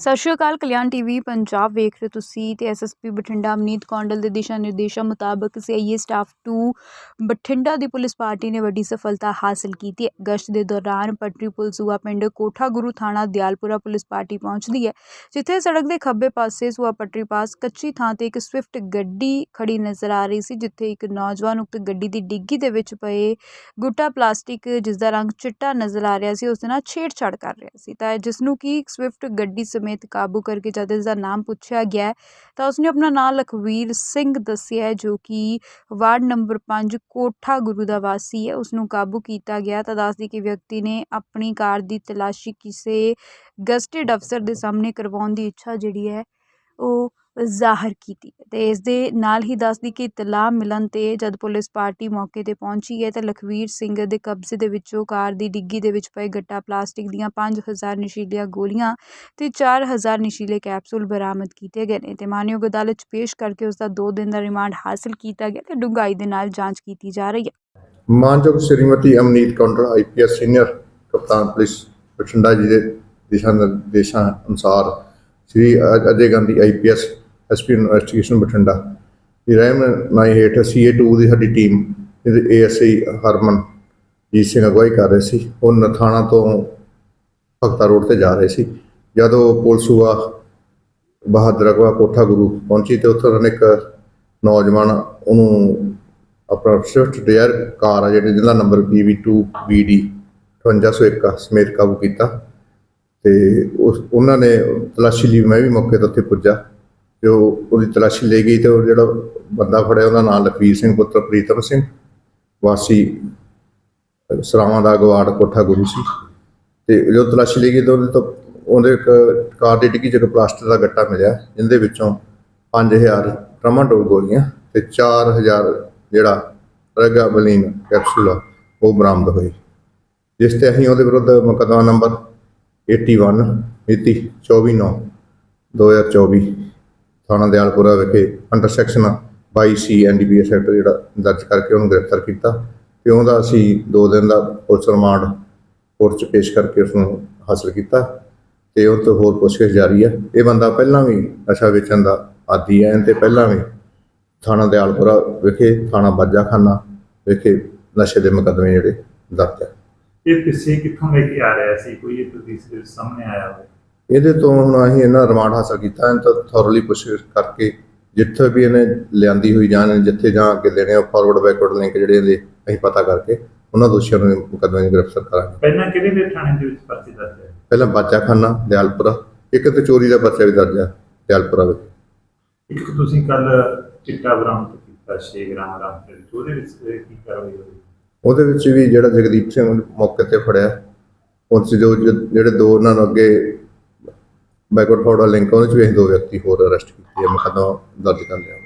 ਸਤਿ ਸ਼੍ਰੀ ਅਕਾਲ, ਕਲਿਆਣ ਟੀਵੀ, ਪੰਜਾਬ ਵੇਖ ਰਹੇ ਹੋ ਤੁਸੀਂ ਤੇ ਐਸਐਸਪੀ ਬਠਿੰਡਾ ਅਮਨੀਤ ਕੌਂਡਲ ਦੇ ਦਿਸ਼ਾ ਨਿਰਦੇਸ਼ਾਂ ਮੁਤਾਬਕ ਸੀਆਈਏ ਸਟਾਫ 2 ਬਠਿੰਡਾ ਦੀ ਪੁਲਿਸ ਪਾਰਟੀ ਨੇ ਵੱਡੀ ਸਫਲਤਾ ਹਾਸਲ ਕੀਤੀ ਹੈ। ਗਸ਼ਤ ਦੇ ਦੌਰਾਨ ਪਟਰੀ ਪੁਲ ਸੂਆ ਪਿੰਡ ਕੋਠਾ ਗੁਰੂ ਥਾਣਾ ਦਿਆਲਪੁਰਾ ਪੁਲਿਸ ਪਾਰਟੀ ਪਹੁੰਚਦੀ ਹੈ, ਜਿੱਥੇ ਸੜਕ ਦੇ ਖੱਬੇ ਪਾਸੇ ਸੂਆ ਪਟਰੀ ਪਾਸ ਕੱਚੀ ਥਾਂ ਤੇ ਇੱਕ ਸਵਿਫਟ ਗੱਡੀ ਖੜੀ ਨਜ਼ਰ ਆ ਰਹੀ ਸੀ, ਜਿੱਥੇ ਇੱਕ ਨੌਜਵਾਨ ਉਕਤ ਗੱਡੀ ਦੀ ਡਿੱਗੀ ਦੇ ਵਿੱਚ ਪਏ ਗੁੱਟਾ ਪਲਾਸਟਿਕ ਜਿਸ ਦਾ ਰੰਗ ਚਿੱਟਾ ਨਜ਼ਰ ਆ ਰਿਹਾ ਸੀ, ਉਸ ਦੇ ਨਾਲ ਛੇੜਛਾੜ ਕਰ ਰਿਹਾ ਸੀ। ਤਾਂ ਜਿਸ ਨੂੰ ਕਿ ਸਵਿਫਟ ਗੱਡੀ ਸਮੇਤ ਕਾਬੂ ਕਰਕੇ ਜਦ ਇਸ ਦਾ ਨਾਮ ਪੁੱਛਿਆ ਗਿਆ ਤਾਂ ਉਸਨੇ ਆਪਣਾ ਨਾਮ ਲਖਵੀਰ ਸਿੰਘ ਦੱਸਿਆ ਜੋ ਕਿ ਵਾਰਡ ਨੰਬਰ 5 ਕੋਠਾ ਗੁਰੂ ਦਾ ਵਾਸੀ ਹੈ। ਉਸ ਨੂੰ ਕਾਬੂ ਕੀਤਾ ਗਿਆ ਤਾਂ ਦੱਸਦੀ ਕਿ ਵਿਅਕਤੀ ਨੇ ਆਪਣੀ ਕਾਰ ਦੀ ਤਲਾਸ਼ੀ ਕਿਸੇ ਗਸਟਡ ਅਫਸਰ ਦੇ ਸਾਹਮਣੇ ਕਰਵਾਉਣ ਦੀ ਇੱਛਾ ਜਿਹੜੀ ਹੈ, ਉਹ ਜ਼ਾਹਰ ਕੀਤੀ ਹੈ। ਤੇ ਇਸ ਦੇ ਨਾਲ ਹੀ ਦੱਸਦੀ ਕਿ ਇਤਲਾਹ ਮਿਲਣ ਤੇ ਜਦ ਪੁਲਿਸ ਪਾਰਟੀ ਮੌਕੇ ਤੇ ਪਹੁੰਚੀ ਹੈ ਤਾਂ ਲਖਵੀਰ ਸਿੰਘ ਦੇ ਕਬਜ਼ੇ ਦੇ ਵਿੱਚੋਂ ਕਾਰ ਦੀ ਡਿੱਗੀ ਦੇ ਵਿੱਚ ਪਏ ਗੱਟਾ, ਪਲਾਸਟਿਕ ਦੀਆਂ 5000 ਨਸ਼ੀਲੀਆਂ ਗੋਲੀਆਂ ਤੇ 4000 ਨਸ਼ੀਲੇ ਕੈਪਸੂਲ ਬਰਾਮਦ ਕੀਤੇ ਗਏ ਨੇ। ਤੇ ਮਾਨਯੋਗ ਅਦਾਲਤ 'ਚ ਪੇਸ਼ ਕਰਕੇ ਉਸ ਦਾ 2 ਦਿਨ ਦਾ ਰਿਮਾਂਡ ਹਾਸਲ ਕੀਤਾ ਗਿਆ ਤੇ ਡੂੰਘਾਈ ਦੇ ਨਾਲ ਜਾਂਚ ਕੀਤੀ ਜਾ ਰਹੀ ਹੈ। ਮਾਨਯੋਗ ਸ਼੍ਰੀਮਤੀ ਅਮਨੀਤ ਕੌਂਡਲ ਆਈਪੀਐਸ ਸੀਨੀਅਰ ਕਪਤਾਨ ਪੁਲਿਸ ਬਠਿੰਡਾ ਜੀ ਦੇ ਦਿਸ਼ਾ ਨਿਰਦੇਸ਼ਾਂ ਅਨੁਸਾਰ Shri Ajay Gandhi IPS SP investigation Bathinda ਦੀ। ਰਹਿਨਮਾਈ ਹੇਠ ਸੀਏ2 ਦੀ ਸਾਡੀ ਟੀਮ ਇਹਦੇ ਏਐਸਆਈ ਹਰਮਨ ਜੀਤ ਸਿੰਘ ਅਗਵਾਈ ਕਰ ਰਹੇ ਸੀ। ਉਹ ਨਥਾਣਾ ਤੋਂ ਭਗਤਾ ਰੋਡ ਤੇ ਜਾ ਰਹੇ ਸੀ। ਜਦੋਂ ਪੁਲਿਸ ਬਹਾਦਰ ਅਗਵਾ ਕੋਠਾ ਗੁਰੂ ਪਹੁੰਚੀ ਤੇ ਉੱਥੇ ਉਹਨਾਂ ਨੇ ਇੱਕ ਨੌਜਵਾਨ, ਉਹਨੂੰ ਆਪਣਾ ਸਵਿਫਟ ਡਿਜ਼ਾਇਰ ਕਾਰ ਆ ਜਿਹੜੀ, ਜਿਹਦਾ ਨੰਬਰ PV2 BD 5801 ਸਮੇਤ ਕਾਬੂ ਕੀਤਾ। ਤੇ ਉਸ, ਉਹਨਾਂ ਨੇ ਤਲਾਸ਼ੀ ਲਈ ਮੈਂ ਵੀ ਮੌਕੇ ਤੇ ਉੱਥੇ ਪੁੱਜਾ। ਤੇ ਉਹ ਉਹਦੀ ਤਲਾਸ਼ੀ ਲਈ ਗਈ ਤੇ ਉਹ ਜਿਹੜਾ ਬੰਦਾ ਫੜਿਆ ਉਹਦਾ ਨਾਮ ਲਖਵੀਰ ਸਿੰਘ ਪੁੱਤਰ ਪ੍ਰੀਤਮ ਸਿੰਘ ਵਾਸੀ ਸਰਾਵਾਂ ਦਾ ਗਵਾੜ ਕੋਠਾ ਗੁਰੂ ਸੀ। ਤੇ ਜਦੋਂ ਤਲਾਸ਼ੀ ਲਈ ਗਈ ਤਾਂ ਉਹਦੇ ਤੋਂ ਉਹਦੇ ਇੱਕ ਕਾਰ ਦੀ ਡਿੱਗੀ 'ਚ ਇੱਕ ਪਲਾਸਟਿਕ ਦਾ ਗੱਟਾ ਮਿਲਿਆ ਜਿਹਦੇ ਵਿੱਚੋਂ 5000 ਟਰਮਾਟੋਲ ਗੋਲੀਆਂ ਤੇ 4000 ਜਿਹੜਾ ਰੈਗਾਬਲਿਨ ਕੈਪਸੂਲ ਆ, ਉਹ ਬਰਾਮਦ ਹੋਈ ਜਿਸ ਤੇ ਅਸੀਂ ਉਹਦੇ ਵਿਰੁੱਧ ਮੁਕੱਦਮਾ ਨੰਬਰ 81 ਮਿਤੀ 24/9 2024 ਥਾਣਾ ਦਿਆਲਪੁਰਾ ਵਿਖੇ under section 22 C NDPS act ਜਿਹੜਾ ਦਰਜ ਕਰਕੇ ਉਹਨੂੰ ਗ੍ਰਿਫਤਾਰ ਕੀਤਾ ਤੇ ਉਹਦਾ ਅਸੀਂ 2 ਦਿਨ ਦਾ ਪੁਲਿਸ ਰਿਮਾਂਡ ਕੋਰਟ 'ਚ ਪੇਸ਼ ਕਰਕੇ ਉਸ ਨੂੰ ਹਾਸਲ ਕੀਤਾ ਤੇ ਉਹ ਤੋਂ ਹੋਰ ਪੁੱਛਗਿੱਛ ਜਾਰੀ ਹੈ ਇਹ ਬੰਦਾ ਪਹਿਲਾਂ ਵੀ ਨਸ਼ਾ ਵੇਚਣ ਦਾ ਆਦੀ ਹੈ ਤੇ ਪਹਿਲਾਂ ਵੀ ਥਾਣਾ ਦਿਆਲਪੁਰਾ ਵਿਖੇ, ਥਾਣਾ ਬਾਜਾਖਾਨਾ ਵਿਖੇ ਨਸ਼ੇ ਦੇ ਮੁਕੱਦਮੇ ਜਿਹੜੇ ਦਰਜ ਹੈ ਇਹ ਕਿਸੇ ਕਿੱਥੋਂ ਲੈ ਕੇ ਆ ਰਿਹਾ ਸੀ? ਕੋਈ ਇਹ ਪੁਲਿਸ ਸਾਹਮਣੇ ਆਇਆ ਹੋਵੇ। ਇਹਦੇ ਤੋਂ ਹੁਣ ਅਸੀਂ ਇਹਨਾਂ ਰਿਮਾਂਡ ਹਾਸਲ ਕੀਤਾ ਇਹਨਾਂ ਤੋਂ ਥੋਰਲੀ ਪੁੱਛਗਿੱਛ ਕਰਕੇ ਜਿੱਥੇ ਵੀ ਇਹਨੇ ਲਿਆਂਦੀ ਹੋਈ ਜਾਣ ਜਿੱਥੇ ਜਾਂ ਅੱਗੇ ਦੇਣੇ ਆ ਫਾਰਵਰਡ ਬੈਕਵਰਡ ਲਿੰਕ ਜਿਹੜੇ ਇਹਦੇ ਅਸੀਂ ਪਤਾ ਕਰਕੇ ਉਹਨਾਂ ਦੋਸ਼ੀਆਂ ਨੂੰ ਮੁਕੱਦਮੇ 'ਚ ਗ੍ਰਿਫਤਾਰ ਕਰਾਂਗੇ। ਪਹਿਲਾਂ ਕਿਹੜੇ ਦੇ ਥਾਣੇ ਦੇ ਵਿੱਚ ਪਰਚੀ ਦਰਜ ਹੈ? ਪਹਿਲਾਂ ਬਾਜਾਖਾਨਾ ਦਿਆਲਪੁਰਾ ਇੱਕ ਤੇ ਚੋਰੀ ਦਾ ਪਰਚਾ ਵੀ ਦਰਜ ਹੈ ਦਿਆਲਪੁਰਾ ਵਿੱਚ। ਇੱਕ ਤੁਸੀਂ ਕੱਲ ਚਿੱਟਾ ਬਰਾਮਦ ਕੀਤਾ 6 ਗ੍ਰਾਮ ਕੀਤਾ ਉਹਦੇ ਵਿੱਚ ਕੀ ਕਾਰਵਾਈ ਹੋਈ? ਉਹਦੇ ਵਿੱਚ ਵੀ ਜਿਹੜਾ ਜਗਦੀਪ ਸਿੰਘ ਮੌਕੇ ਤੇ ਫੜਿਆ ਜੋ ਜੋ- ਜਿਹੜੇ ਦੋ ਉਹਨਾਂ ਨੂੰ ਅੱਗੇ ਬੈਕਵਰਡ ਫਾਰਵਰਡ ਲਿੰਕ ਉਹਦੇ ਚ ਵੀ ਅਸੀਂ ਦੋ ਵਿਅਕਤੀ ਹੋਰ ਅਰੈਸਟ ਕੀਤੇ ਆ ਮੁਕੱਦਮਾ ਦਰਜ ਕਰ ਲਿਆ।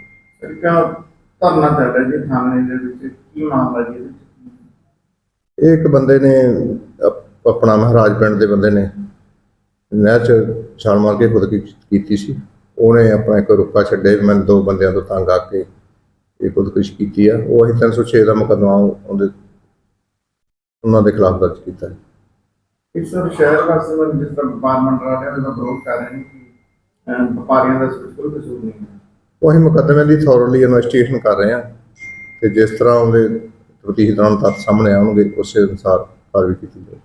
ਸਰਕਾ ਧਰਨਾ ਚੱਲ ਰਿਹਾ ਜੀ ਥਾਣੇ ਦੇ ਵਿੱਚ ਕੀ ਮਾਮਲਾ ਜੀ ਇਹਦੇ ਵਿੱਚ? ਇਹ ਇੱਕ ਬੰਦੇ ਨੇ ਅਪ- ਆਪਣਾ ਮਹਾਰਾਜ ਪਿੰਡ ਦੇ ਬੰਦੇ ਨੇ ਨਹਿਰ ਚ ਛਾਲ ਮਾਰ ਕੇ ਖੁਦਕੁਸ਼ੀ ਕੀਤੀ ਸੀ। ਉਹਨੇ ਆਪਣਾ ਇੱਕ ਰੁੱਕਾ ਛੱਡੇ ਮੈਂ ਦੋ ਬੰਦਿਆਂ ਤੋਂ ਤੰਗ ਆ ਕੇ ਇਹ ਖੁਦਕੁਸ਼ੀ ਕੀਤੀ ਆ। ਉਹ ਅਸੀਂ 306 ਦਾ ਮੁਕੱਦਮਾ ਉਹਦੇ ਉਹਨਾਂ ਦੇ ਖਿਲਾਫ ਦਰਜ ਕੀਤਾ ਹੈ ਇਸ ਸਰ ਸ਼ਹਿਰ ਵਾਸਤੇ ਮੈਂ ਜਿਸ ਤਰ੍ਹਾਂ ਵਪਾਰ ਮੰਡਲ ਵਾਲਿਆਂ ਦਾ ਵਿਰੋਧ ਕਰ ਰਹੇ ਨੇ ਕਿ ਵਪਾਰੀਆਂ ਦਾ ਇਸ ਵਿੱਚ ਕੋਈ ਕਸੂਰ ਨਹੀਂ ਹੈ। ਉਹ ਅਸੀਂ ਮੁਕੱਦਮੇ ਦੀ ਥੋਰਲੀ ਇਨਵੈਸਟੀਗੇਸ਼ਨ ਕਰ ਰਹੇ ਹਾਂ ਤੇ ਜਿਸ ਤਰ੍ਹਾਂ ਉਹਦੇ ਪ੍ਰਤੀ ਤਰ੍ਹਾਂ ਸਾਹਮਣੇ ਆਉਣਗੇ, ਉਸੇ ਅਨੁਸਾਰ ਕਾਰਵਾਈ ਕੀਤੀ ਜਾਵੇਗੀ